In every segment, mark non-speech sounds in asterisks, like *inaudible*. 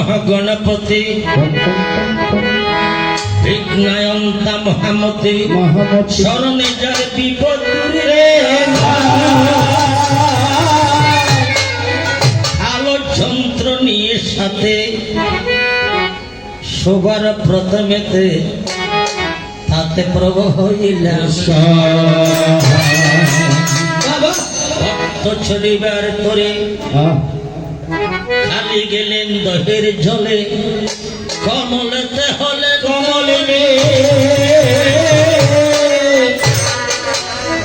নমঃ গণপতি বিঘ্নায়ন্তা মহামতি স্মরণে যার বিপদ রে আলো যন্ত্র নিয়ে সাথে সবার প্রথমেতে তাতে প্রভু হইলাম ভক্ত ছড়িবার করে খালি গেলেন দহের জলে কমলেতে হলে কমলে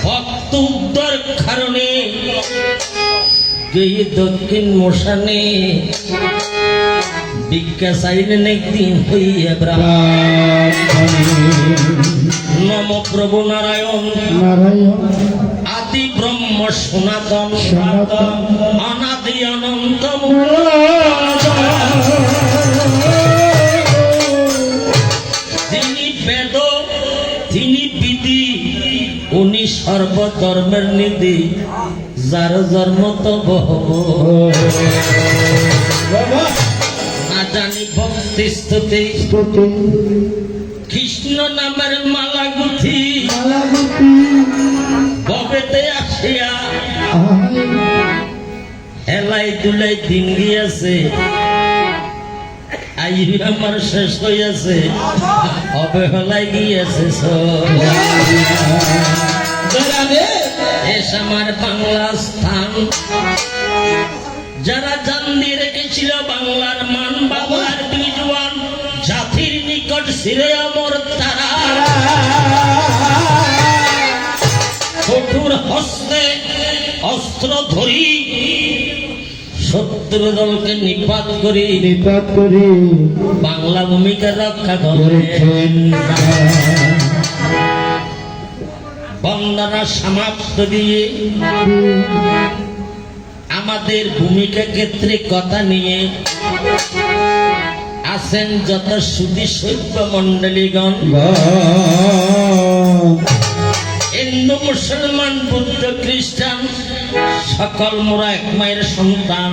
ভক্ত উদ্ধার কারণে গিয়ে দক্ষিণ মশানে ভিক্ষা চাইলেন একদিন হইয়া ব্রাহ্মণ নম প্রভু নারায়ণ। নারায়ণ। ব্রহ্ম সনাতন সনাতন অনাদি অনন্ত তিনি বেদ তিনি বিধি উনি সর্বধর্মের নিধি যার জন্ম না জানি ভক্তি স্তুতি কৃষ্ণ নামের মালা গুথি মালাবতী ববেতে আসিয়া হেলাই দুলাই দিন গিয়েছে। আই আমার শেষ হইয়াছে। অবহেলাই গিয়েছে। এস আমার বাংলা স্থান। যারা জান্দি রেখেছিল বাংলার মান, বাংলার বিজওয়ান জাতির নিকট সিরে অমর তারা। কঠোর হস্তে অস্ত্র ধরি শত্রু দলকে নিপাত করি। নিপাত করি। বাংলা ভূমিকা রক্ষা করেছেন বন্দনা সমাপ্ত দিয়ে আমাদের ভূমিকা ক্ষেত্রে কথা নিয়ে আছেন যত সুদী সৈন্য মন্ডলীগণ হিন্দু মুসলমান বুদ্ধ খ্রিস্টান সকল মোরা এক মায়ের সন্তান।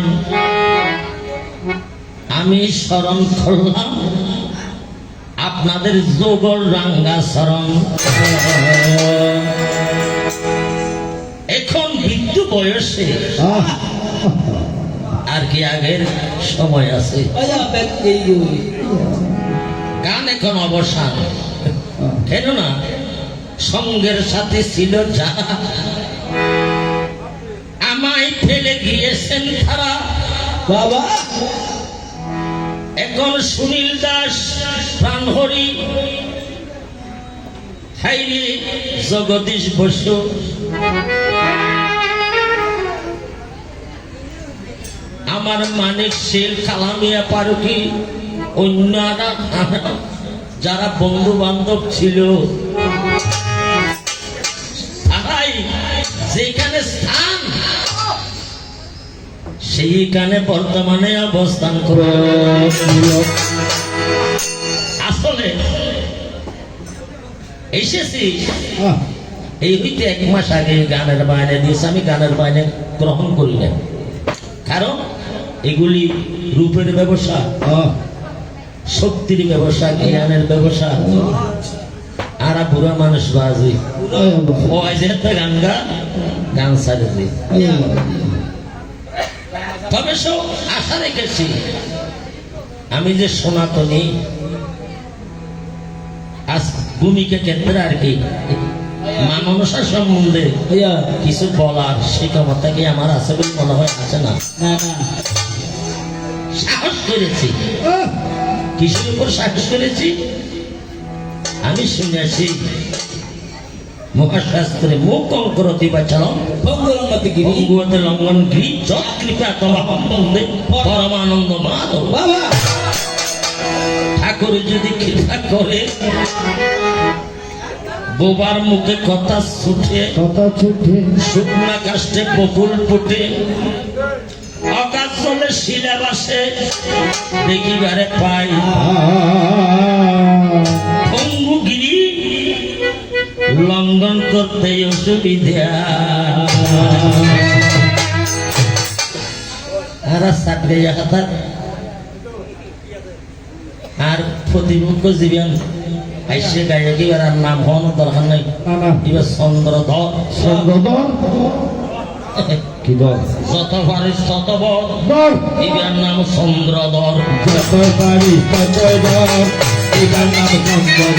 আমি স্মরণ করলাম আপনাদের যোগল রাঙ্গা স্মরণ এখন বৃদ্ধ বয়সে আর কি আগের সময় আছে? গান এখন অবসান। কেননা সঙ্গের সাথে ছিল যারা আমায় ফেলে গিয়েছেন তারা। বাবা, এখন সুনীল দাস, প্রাণহরি হাইরে জগদীশ বসু। আমার মানিক শীল কালামিয়া পারুকি, অন্যরা, যারা বন্ধু বান্ধব ছিল। যেখানে স্থান সেইখানে বর্তমানে অবস্থান করে। আসলে এসেছি। এই হইতে এক মাস আগে গানের বায়না দিয়েছে আমি গানের বায়না গ্রহণ করি না কারণ এগুলি রূপের ব্যবসা শক্তির ব্যবসা জ্ঞানের ব্যবসা। আর বুড়া মানুষ বাজি। আছে গান সারে তবে সব আশা রেখেছি আমি যে সনাতনী আজ ভূমিকা ক্ষেত্রে আর কি মানসা সম্বন্ধে কিছু বলার সেই ক্ষমতা কি আমার আছে বলে মনে হয়? আছে না? সাহস করেছি। কিসের উপর সাহস করেছি? আমি শুনেছি মহাশাস্ত্রে মুখ অঙ্করতি বা চলম ভঙ্গুয়তে লঙ্ঘন গৃহ যৎ কৃপা তোমা সম্বন্ধে পরমানন্দ মাধব। বাবা! ঠাকুর যদি কৃপা করে বোবার মুখে কথা ছুটে কথা ছুটে। শুকনা কাষ্টে বকুল ফুটে অকাশ চলে শিলা বাসে দেখিবারে পাই। লঙ্ঘন করতে অসুবিধা। আর হাতার আর প্রতিপক্ষ জীবন। আইসে গায়ে কি আর নাম হওয়ানো দরকার নাই। এবার চন্দ্রধর সর্বদল *laughs* কি দল যত পারিস তত বল। এবার নাম চন্দ্রধর যত তত নাম সম্পদ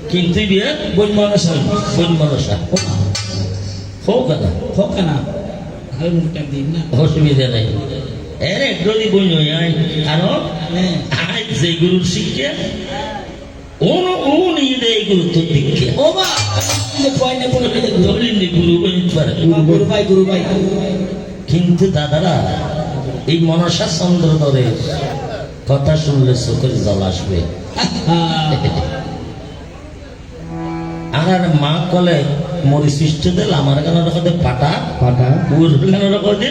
কিন্তু বিয়ে বই মানুষ বোন মনসা হোক না হোক না। অসুবিধা নেই। এর একদলই বই নয় কারণ আই যে গুরুর শিক্ষা। গুরু বলিতে পারে গুরু ভাই গুরু ভাই কিন্তু দাদারা এই মনসা চন্দ্র ধরে কথা শুনলে চোখের জল আসবে। আর আর মা কলে মরি সৃষ্টি দিল আমার কেন রাখতে পাটা? পাটা? ওর কেন রাখতে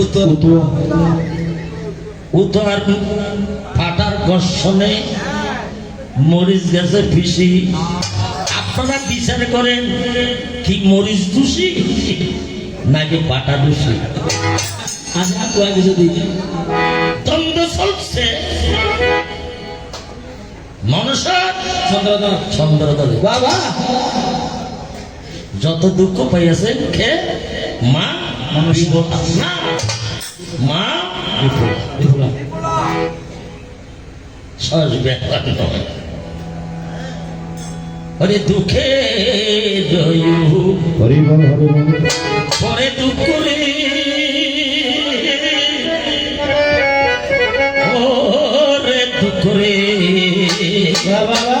উত্তর উতু। উত্তর পাটার ঘর্ষণে মরিচ গেছে ফিসি। আপনারা বিচার করেন কি মরিচ দোষী নাকি পাটা দোষী? আজ আর কয়েক মনসা চন্দ্রদলে বাবা। যত দুঃখ পাইয়াছে খে মা? না। মা? বিপুলা সহজ ব্যাপার নয়। আরে দুঃখে জয় হরি দুঃখ রে দুঃখ রে বাবা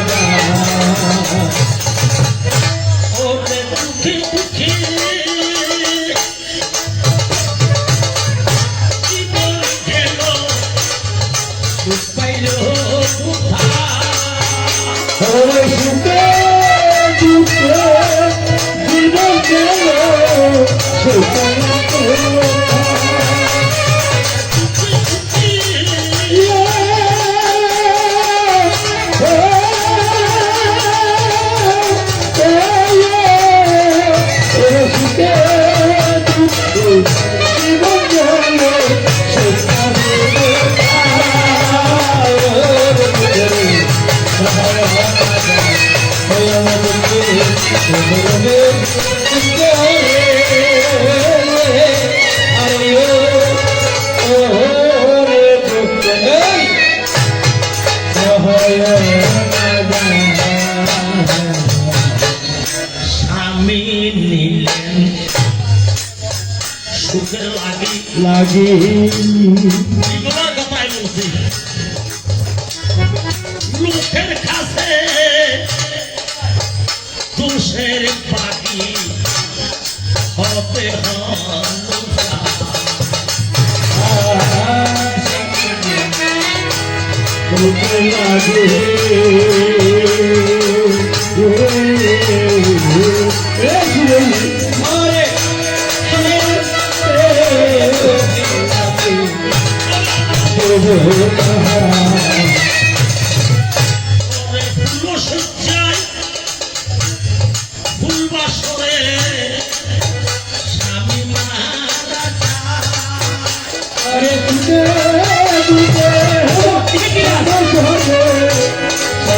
কোথা স্বামী নিলেন। সুখের লাগি। লাগি। এগুলোর কথাই বলছি। লোকের কাছে তুষের পাখি হবে লাগে।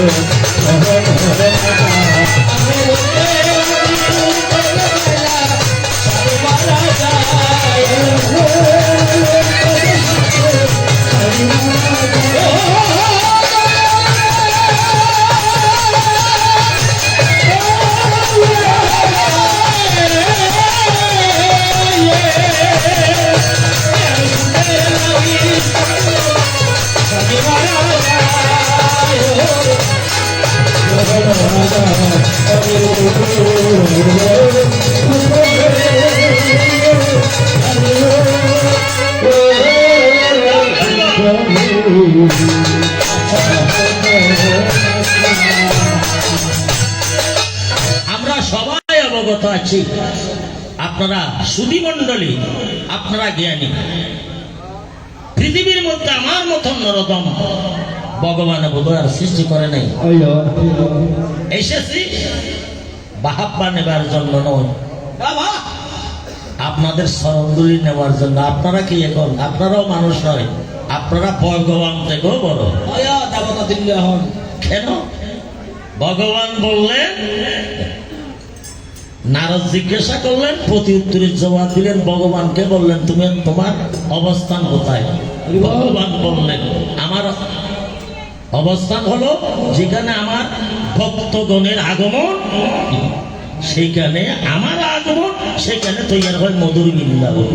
মারা সবাই অবগত আছি। আপনারা সুদীমণ্ডলী আপনারা জ্ঞানী। পৃথিবীর মধ্যে আমার মতন নরদম ভগবান বোধহয় সৃষ্টি করে নাই। এসেছি বাহাব্বা নেবার জন্য নয়। বাবা! আপনাদের স্মরণগুলি নেওয়ার জন্য আপনারা কি এখন? আপনারাও মানুষ নয় আপনারা ভগবান থেকেও বড়। কেন? ভগবান বললেন নারদ জিজ্ঞাসা করলেন প্রতি উত্তরের জবাব দিলেন ভগবানকে বললেন তুমি তোমার অবস্থান কোথায়? ভগবান বললেন আমার অবস্থান হলো যেখানে আমার ভক্তগণের আগমন সেইখানে আমার আগমন সেখানে তৈরি হয় মধুর বৃন্দাবন।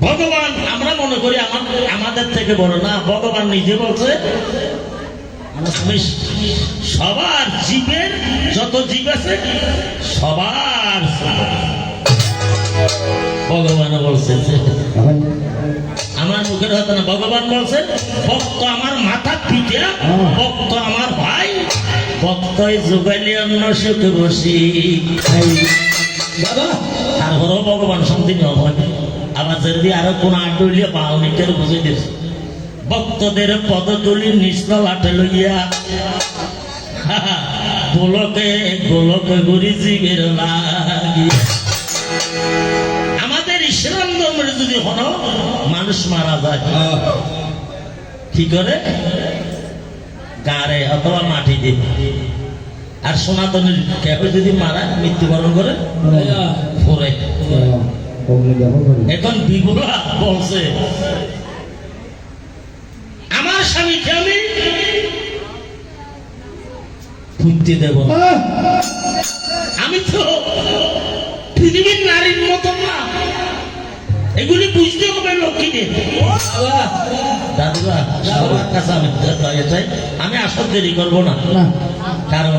ভগবান আমরা মনে করি আমার আমাদের থেকে বড় না ভগবান নিজে বলছে সবার জীবের যত জীব আছে সবার ভগবান বলছেন আমার মুখের হতো না ভগবান বলছেন ভক্ত আমার মাথা পিঠে ভক্ত আমার ভাই ভক্তই যোগাইলে অন্য সুখে বসি। বাবা তারপরেও ভগবান শান্তি নেওয়া হয়। আবার যদি আরও কোনো কোন আটলিয়ে বাউনিকের বুঝে দিয়েছে ভক্তদের পদতুলি নিষ্ঠ লাঠে লইয়া। গোলকে গোলকে গুরি জীবের লাগি আমাদের ইসলাম ধর্মের যদি হন মানুষ মারা যায়। কি করে? গাড়ে অথবা মাটি দিয়ে। আর সনাতনের কেউ যদি মারা মৃত্যুবরণ করে এখন বিগুলা বলছে স্বামীকে আমি ফুটতে দেব। আমি তো পৃথিবীর নারীর মতো না। এগুলি বুঝতে হবে লক্ষ্মীকে দাদুরা সবার কাছে আমি চাই। আমি আসর দেরি করব না। কারণ